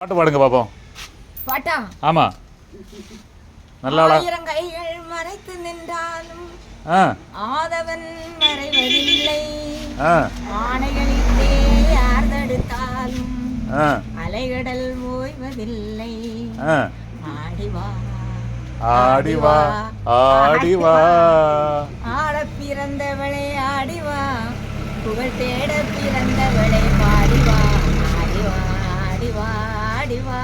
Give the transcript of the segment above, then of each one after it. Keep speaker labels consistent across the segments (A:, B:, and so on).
A: பாட்டு பாடுங்க பாப்போம்.
B: பாட்டா?
A: ஆமா. நல்ல
B: ஆயிரம் கைகள் மறைத்து நின்றாலும் ஆதவன் மறைவதில்லை. ஆணைகளிலே யார் தடுத்தாலும் அலைகடல் ஓய்வதில்லை. ஆடிவா.
A: ஆடி வா ஆடி வா
B: ஆட பிறந்தவளை ஆடிவா. புகழ் தேட பிறந்தவளை பாடிவா. ஆடிவா ஆடிவா. ஆடிவா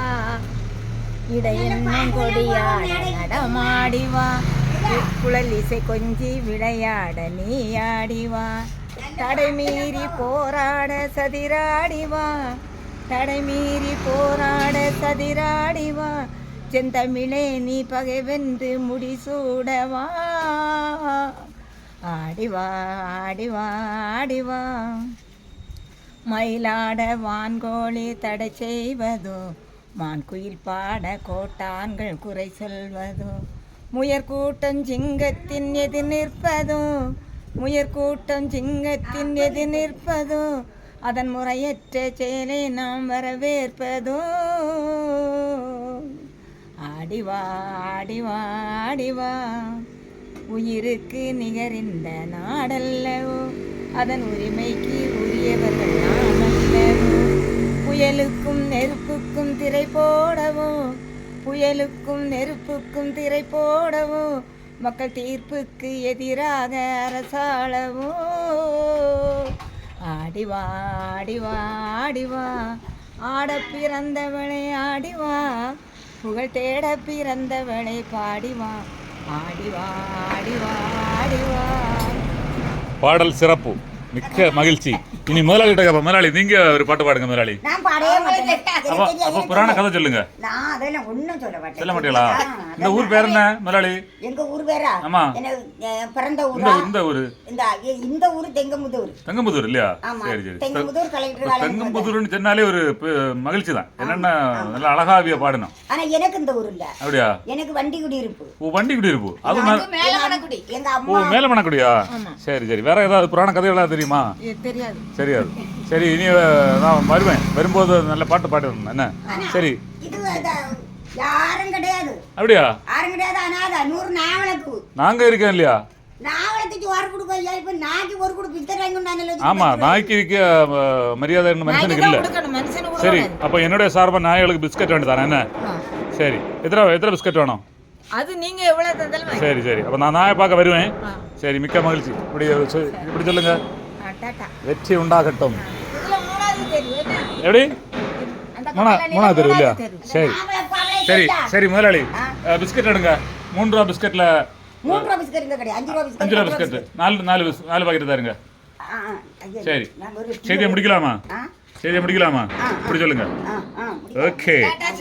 B: இடையன்னும் கொடியாட நடமாடிவா. குழல் இசை கொஞ்சி விளையாட நீ ஆடிவா தடை மீறி போராட சதிராடிவா. தடை மீறி போராட சதிராடிவா. செந்தமிழே நீ பகை வென்று முடிசூடவா ஆடிவா ஆடிவா ஆடிவா. மயிலாட வான்கோழி தடை செய்வதோ? மான்குயில் பாட கோட்டான்கள் குறை சொல்வதோ? முயற்கூட்டம் சிங்கத்தின் எதிர் நிற்பதோ? முயற்கூட்டம் சிங்கத்தின் எதிர் நிற்பதோ? அதன் முறையற்ற செயலை நாம் வரவேற்பதோ? ஆடிவா ஆடிவா ஆடிவா. உயிருக்கு நிகரிந்த நாடல்லவோ? அதன் உரிமைக்கு திரை போடவோ புயலுக்கும் நெருப்புக்கும் திரை போடவோ மக்கள் தீர்ப்புக்கு எதிராக அரசாளவும். ஆடிவா ஆடிவா ஆடிவா ஆட பிறந்தவளை ஆடிவா புகழ் தேட பிறந்தவளை பாடிவா ஆடிவா ஆடிவா ஆடிவா
A: பாடல் சிறப்பு. மிக்க மகிழ்ச்சி. இனி முதலாளி கிட்ட. முதலாளி நீங்க ஒரு பாட்டு பாடுங்க முதலாளி.
C: நான் பாடவே மாட்டேன்.
A: அப்ப அப்ப புராண கதை சொல்லுங்க.
C: நான் அதெல்லாம் ஒண்ணும் சொல்ல மாட்டேன்.
A: சொல்ல மாட்டீங்களா? இந்த ஊர் பேர் என்ன முதலாளி?
C: எங்க ஊர் பேரா?
A: ஆமா.
C: பிறந்த
A: இந்த
C: ஊரா
A: இந்த ஊரு.
C: இந்த இந்த ஊரு தெங்கமுதூர்.
A: தெங்கம்புதூர் இல்லையா? சரி சரி.
C: தெங்கமுதூர் கலெக்டர்
A: தெங்கம்புதூர்னு சொன்னாலே ஒரு மகிழ்ச்சி தான். என்னன்னா நல்லா அழகாவிய பாடணும்.
C: ஆனா எனக்கு இந்த ஊர் இல்ல.
A: அப்படியா?
C: எனக்கு வண்டி குடியிருப்பு.
A: ஓ வண்டி குடி இருப்பு அது
B: மேலமணக்குடி
C: எங்க
A: ஓ
C: அம்மா
A: மேல மணக்குடியா? சரி சரி. வேற ஏதாவது புராண கதைகளா தெரியுமா?
B: தெரியாது.
A: சரியாது சரி இனி நான் வருவேன். வரும்போது நல்ல பாட்டு பாடுறேன் என்ன? சரி.
C: யாரும் கிடையாது.
A: அப்படியா?
C: யாரும் கிடையாது அனாத. நூறு நாவலுக்கு.
A: நாங்க இருக்கேன் இல்லையா?
C: நாவலத்துக்கு ஒரு கொடுக்க ஐயா இப்ப நாய்க்கு ஒரு கொடுப்பு இத்தனை
A: ஆமா நாய்க்கு இருக்க அஹ், மரியாதை இன்னும் மனுஷனுக்கு இல்ல.
B: கொடுக்கணும். மனுஷனு
A: சரி அப்போ என்னுடைய சார்பா நாய்களுக்கு பிஸ்கட் வேண்டி தரேன். என்ன? சரி. எத்தனை எத்தனை பிஸ்கட் வேணும்?
B: அது நீங்க எவ்வளவு
A: சரி சரி. அப்போ நான் நாயை பார்க்க வருவேன்.
B: ஆ.
A: சரி மிக்க மகிழ்ச்சி. இப்படி சொ- இப்படி சொல்லுங்க. வெற்றி உண்டாகட்டும்
B: இதுல மூணாவது தெரியும் என்ன?
A: எப்படி மூணாவது தெரு இல்லையா. சரி சரி சரி முதலாளி பிஸ்கட் எடுங்க மூணு ரூபா பிஸ்கட்ல
C: மூணு ரூபா பிஸ்கட் இங்க கிடையாது அஞ்சு ரூபா பிஸ்கட்
A: அஞ்சு ரூபா பிஸ்கட் நாலு நாலு நாலு பாக்கெட் தாருங்க சரி செய்தியை முடிக்கலாமா செய்தியை முடிக்கலாமா. இப்படி சொல்லுங்க ஓகே